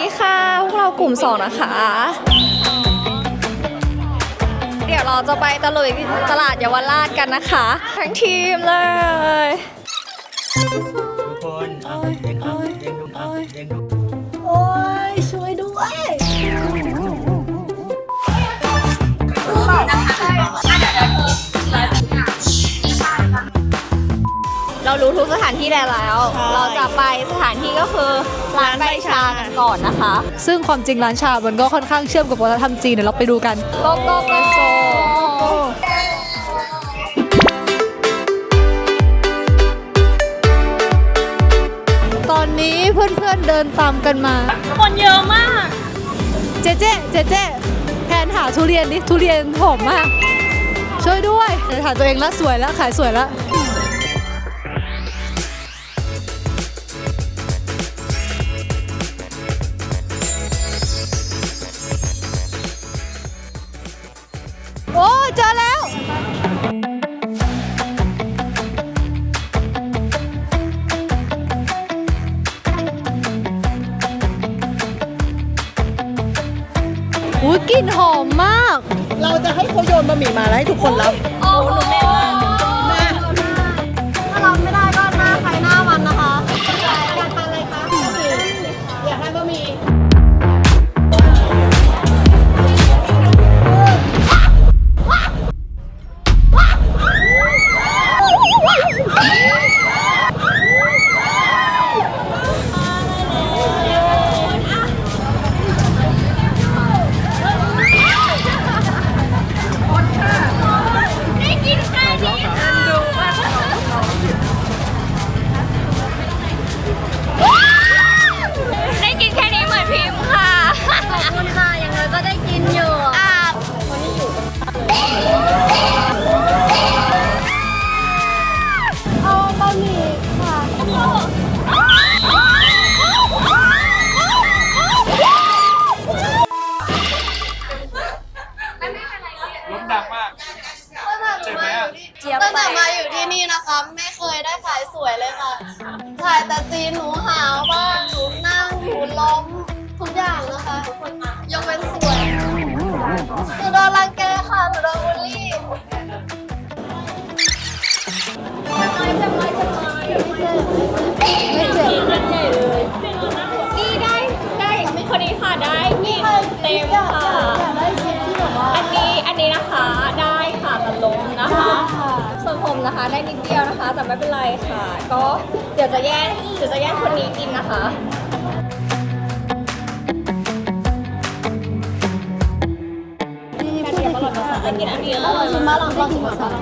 ดีค่ะ พวกเรากลุ่มสองนะคะ เดี๋ยวเราจะไปตะลุยตลาดเยาวราชกันนะคะ ทั้งทีมเลย ทุกคนเอาเด็กเอาเด็กดูเอาเด็กดูโอ้ยช่วยด้วยเร ทุกสถานที่แล้วเราจะไปสถานที่ก็คือร้านใบชากันก่อนนะคะซึ่งความจริงร้านชา มันก็ค่อนข้างเชื่อมกับวัฒนธรรมจีนเดี๋ยวเราไปดูกัน โกโก้โกโก้ตอนนี้เพื่อนๆเดินตามกันมา คนเยอะมาก เจเจเจเจแพนหาทุเรียนดิทุเรียนหอมมาก ช่วยด้วยเดี๋ยวหาตัวเองละสวยแล้วขายสวยแล้ว หมี่มาแล้วให้ทุกคนรับ โอ้โห แต่ซีนหนูหาวบ้างหนูนั่งหนูล้มทุกอย่างนะคะยกเว้นสวยหนูโดนรังแกค่ะหนูโดนบูลลี่นี่ได้ได้คนนี้ค่ะได้กินเต็มค่ะ อันนี้อันนี้นะคะได้ค่ะต่ล้มนะคะ ส่วนผมนะคะได้นิดเดียวนะคะ แต่ไม่เป็นไรค่ะ ก็เดี๋ยวจะแย่งเดี๋ยวจะแย่งคนนี้กินนะคะกินอันนี้เลยชิมบ้าลองลองชิมก่อน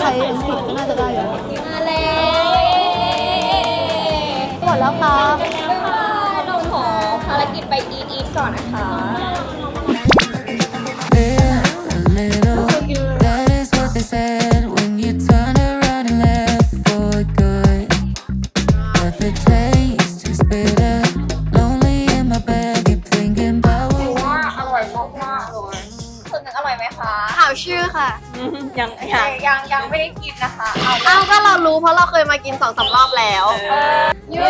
ใครผิดน่าจะได้อยู่มาแล้วหมดแล้วครับเราขอภารกิจไปอีทอีทก่อนนะคะ ว่าอร่อยมากๆเลยส่วนหนึ่งอร่อยไหมคะถามชื่อค่ะยังยังยังยังไม่ได้กินนะคะ เอาอ้าวก็เรารู้เพราะเราเคยมากินสองสามรอบแล้วยู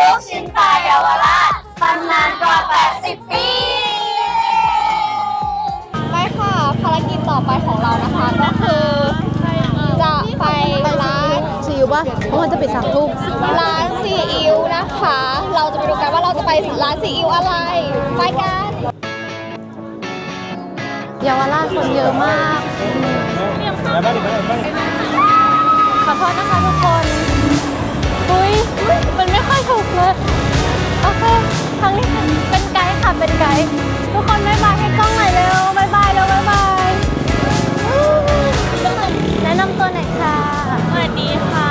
ลูกชิ้นปลาเยาวราชตำนานกว่า 80 ปี ไปค่ะภารกิจต่อไปของเรานะคะก็คือจะไปร้าน ซีอิ๊วป่ะเพราะมันจะปิดสามทุ่มร้านซีอิ๊วนะคะ เราจะไปดูกันว่าเราจะไปร้านซีอิ๊วอะไร ไปกันเยาวราชคนเยอะมากขอโทษนะคะทุกคนอุ้ยมันไม่ค่อยถูกเลย โอเคทางนี้ค่ะเป็นไกด์ค่ะ เป็นไกด์ทุกคนบายบายให้กล้องหน่อยเร็วบายบายเร็วบายบายแนะนำตัวหน่อยค่ะ สวัสดีค่ะ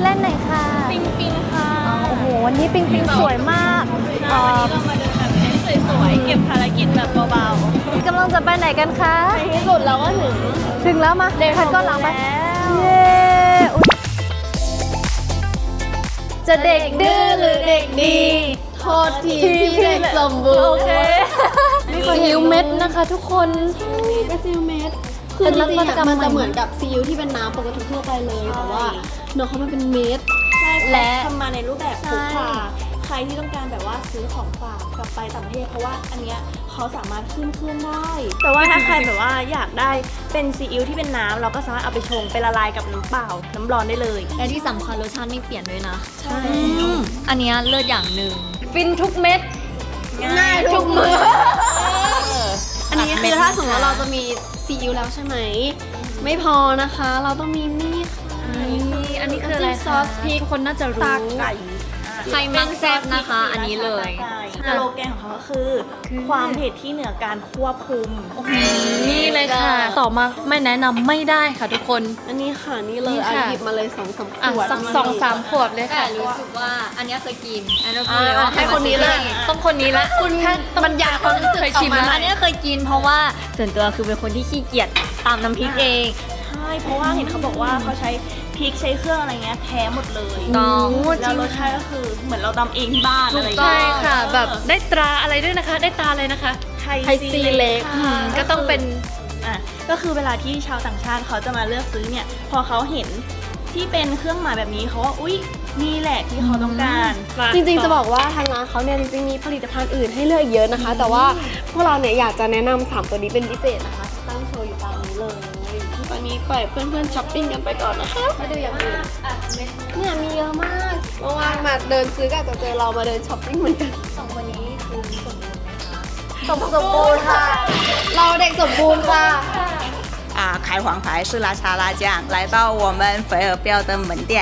อชื่อเล่นหน่อยค่ะปิงปิงค่ะโอ้โหวันนี้ปิงปิงสวยมากวันนี้เรามาเดินแบบให้สวยๆ เก็บภารกิจแบบเบากำลังจะไปไหนกันคะๆที่สุดเราก็ถึง ถึงแล้วมาเดี๋ยวพันก็หลังไปเย้อุ๊ยจะเด็กดื้อหรือเด็กดี โทษทีพี่เด็กสมบูรณ์โอเค นี่คือฮิวเม็ดนะคะทุกคนเป็นซิลเมด คือจริงๆเป็นนวัตกรรอะมมันจะใหม่เหมือนกับซีอิ๊วที่เป็นน้ำปกติทั่วไปเลย แต่ว่าเนื้อเขามันเป็นเม็ด และทำมาในรูปแบบพกใช่พาใครที่ต้องการแบบว่าซื้อของฝากกลับไปต่างประเทศเพราะว่าอันเนี้ยเขาสามารถขึ้นเครื่องได้ แต่ว่าถ้าใครแบบว่าอยากได้เป็นซีอิ๊วที่เป็นน้ำเราก็สามารถเอาไปชงไปละลายกับน้ำเปล่า น้ำร้อนได้เลย และที่สำคัญรสชาติไม่เปลี่ยนด้วยนะ ใช่ อันเนี้ยเลิศอย่างหนึ่งฟินทุกเม็ด ง่ายทุกมือ อันนี้คือถ้าสมมติว่าเราจะมีซีอิ๊วแล้วใช่ไหม ไม่พอนะคะ เราต้องมีนี่ค่ะนี่อันนี้คืออะไรน้ำจิ้มซอสพริกคนน่าจะรู้ ตาไก่ใครมักแซ่บนะคะ อันนี้เลยสโลแกน ของเขาก็คือ ความเผ็ดที่เหนือการควบคุม นี่เลยค่ะ ต่อมาไม่แนะนำไม่ได้ค่ะทุกคน อันนี้ค่ะนี่เลยนี่อะค่ะหยิบมาเลยสองสามขอะวดสักสองสามขวดเลยค่ะรู้สึกว่าอันนี้เคยกิน อันนี้อ่าให้คนนี้เลยต้องคนนี้ละคุณถ้าบรรยายความรู้สึกเคยชิมออกมาแล้วอันนี้เคยกินเพราะว่าส่วนตัวคือเป็นคนที่ขี้เกียจตามน้ำพริกเอง ใช่ เพราะว่าเห็นเขาบอกว่าเขาใช้พริกใช้เครื่องอะไรเงี้ยแท้หมดเลย ต้องแล้วรสชาติก็คือเหมือนเราตำเองที่บ้านอะไรอย่างใช่เงี้ยค่ะ แบบได้ตราอะไรด้วยนะคะ ได้ตราอะไรนะคะไทไทยซีเล็กอืมก็ต้องเป็น อะก็คือเวลาที่ชาวต่างชาติเขาจะมาเลือกซื้อเนี่ย พอเขาเห็นที่เป็นเครื่องหมายแบบนี้เขาว่าอุ๊ยนี่แหละที่เขาต้องการ จริงๆจะบอกว่าทางร้านเขาเนี่ยจริงๆมีผลิตภัณฑ์อื่นให้เลือกเยอะนะคะ แต่ว่าพวกเราเนี่ยอยากจะแนะนำสามตัวนี้เป็นพิเศษนะคะ ปล่อยเพื่อนๆช้อปปิ้งกันไปก่อนนะคะมาดูอย่างอื่นเนี่ยมีเยอะมากเมื่อวานมาเดินซื้อก็อาจจะเจอเรามาเดินช้อปปิ้งเหมือนกัน สองคนนี้คือสมบูรณ์ไหมคะ สมสมบูรณ์ค่ะ เราเด็กสมบูรณ์ค่ะ 啊，开黄牌是拉沙拉酱，来到我们肥鹅标的门店。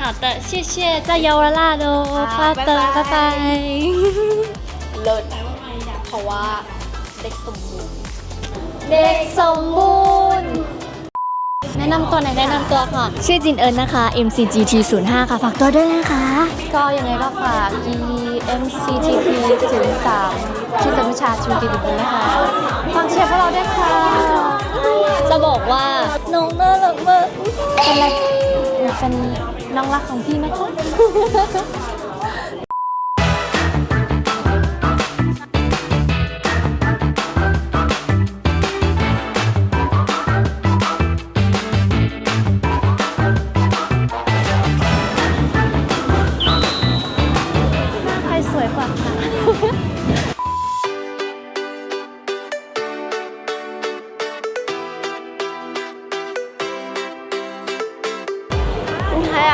好的谢谢在เยาวราช哦ค่ะ ป้าเตอร์ บ๊ายบาย บ๊ายบาย เลิศเพราะว่าเด็กสมบูรณ์ เด็กสมบูรณ์ รณ์ แนะนำตัวหน่อยแนะนำตัวค่ะ ชื่อจินเอิญนะคะ MCGT 05ค่ะ ฝากตัวด้วยนะคะ ก็ยังไงก็ฝาก EMCGT 03ที่สมุชาชูติบุญนะคะ ฟังเชียร์พวกเราด้วยค่ะ จะบอกว่าน้องน่ารักมากเป็นอะไรเป็นน้องรักของพี่นะคะ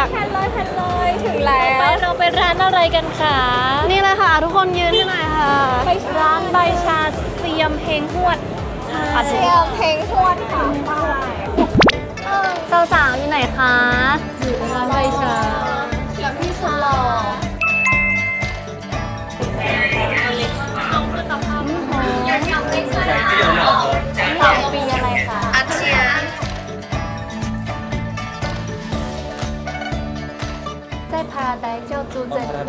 กแทนเลยแทนเลยถึงแล้วไปเราไปร้านอะไรกันคะนี่เลยค่ะ ทุกคนยืนที่ไหนอยค่ะร้านใบชาเซียมเพลงหวดเชียร์เพลงทวดค่ะ สาวๆอยู่ไหนคะ อยู่ร้านใบชา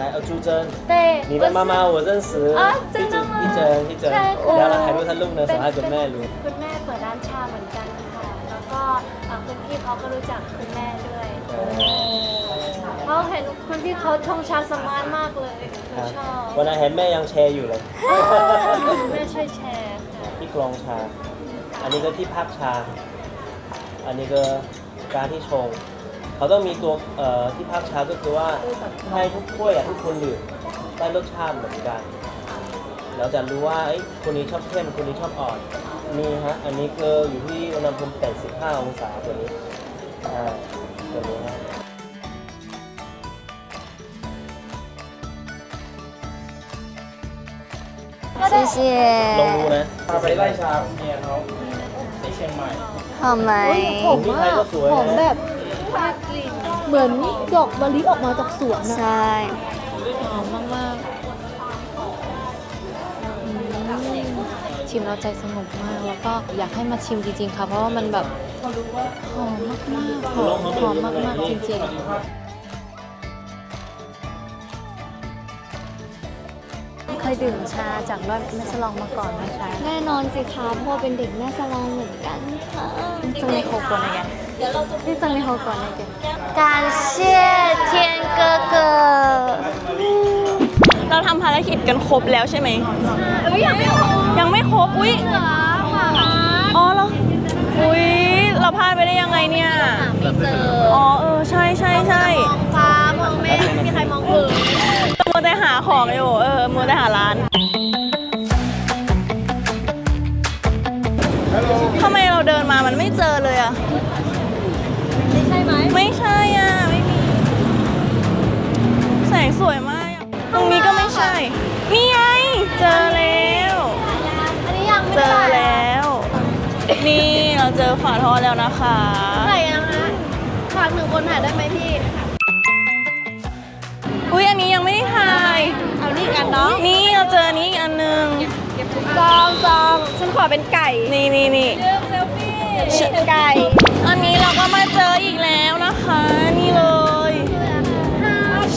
呃，朱珍，对，你的妈妈我认识，啊一直真的吗一整一整，ใช่ค่ะ แล้วเราถ่ายรูปท่านลูกนะสองให้คุณแม่รู้ คุณแม่เปิดร้านชาเหมือนกันค่ะ แล้วก็เอ่อคุณพี่เขาก็รู้จักคุณแม่ด้วยเพราะเห็นคุณพี่เขาชงชาสมาร์ทมากเลยหนูชอบ วันนั้นเห็นแม่ยังแชร์อยู่เลย แม่ช่วยแชร์ค่ะ ที่กรองชา อันนี้ก็ที่พักชา อันนี้ก็การที่ชง เขาต้องมีตัวเอ่อที่พักชาก็คือว่าให้ทุกถ้วยอะทุกคนดื่มได้รสชาติเหมือนกัน แล้วจะรู้ว่าเอ้ยคนนี้ชอบเข้มคนนี้ชอบอ่อนนี่ฮะอันนี้คืออยู่ที่อุณหภูมิ85องศาตัวนี้อ่าตัวนี้ฮะ谢谢ลองดูนะพาไปไล่ชาเมียเขาที่เชียงใหม่หอมไหมหอมที่ไทมายกก็สวยหอมนะแบบ เหมือนดอกมะลิออกมาจากสวนใชนะ่หอมมากๆอืมชิมแล้วใจสงบมาก แล้วก็อยากให้มาชิมจริงๆค่ะ เพราะว่ามันแบบหอมมากๆหอมหอมมากๆจริงๆเคยดื่มชาจากร้านแม่สลองมาก่อนไหมคะแน่นอนสิคะเพราะว่าเป็นเด็กแม่สลองเหมือนกันค่ะจังเลยโคก่ เดี๋ยวเราจะเการเชียเทียนเกอเกอเราทำภารกิจกันครบแล้วใช่ไหมยังไม่ครบยังไม่ครบอุ้ยอ๋อเหรออุ้ยเราพลาดไปได้ยังไงเนี่ยอ๋อเออใช่ใช่ใช่มองฟ้ามองแม่มีใครมองพื้นมัวแต่หาของอยู่เออมัวแต่หาร้าน ไม่ใช่ไหมไม่ใช่อะ ไม่มี แสงสวยมากอะตรงนี้ก็ไม่ใช่ นี่ไง เจอแล้ว อันนี้ยังไม่เจได้อแล้ว นี่เราเจอฝาท่อแล้วนะคะถ่ายยังฮะฝากหนึ่งคนถ่ายได้ไหมพี่ อุ้ยอันนี้ยังไม่ได้ถ่าย เอานี่กันเนาะนี่เราเจออันนี้อีกอันหนึงจองจองฉันขอเป็นไก่นี่นี่นี่ ไก่ อันนี้เราก็มาเจออีกแล้วนะคะ นี่เลย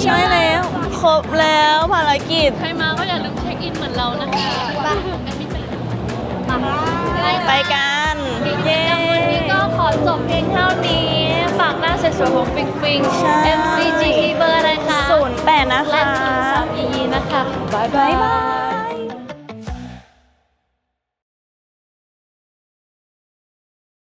ใช่แล้ว ครบแล้วภารกิจ ใครมาก็อย่าลืมเช็คอินเหมือนเรานะคะไปกัน เย้วันนี้ก็ขอจบเพียงเท่านี้ ฝากหน้าสวยๆของปิงปิงใช่ MCGT เบอร์นะคะศูนย์แปดนะและคะศูนย์สามอีนะคะ บ๊ายบาบ๊ายยบาย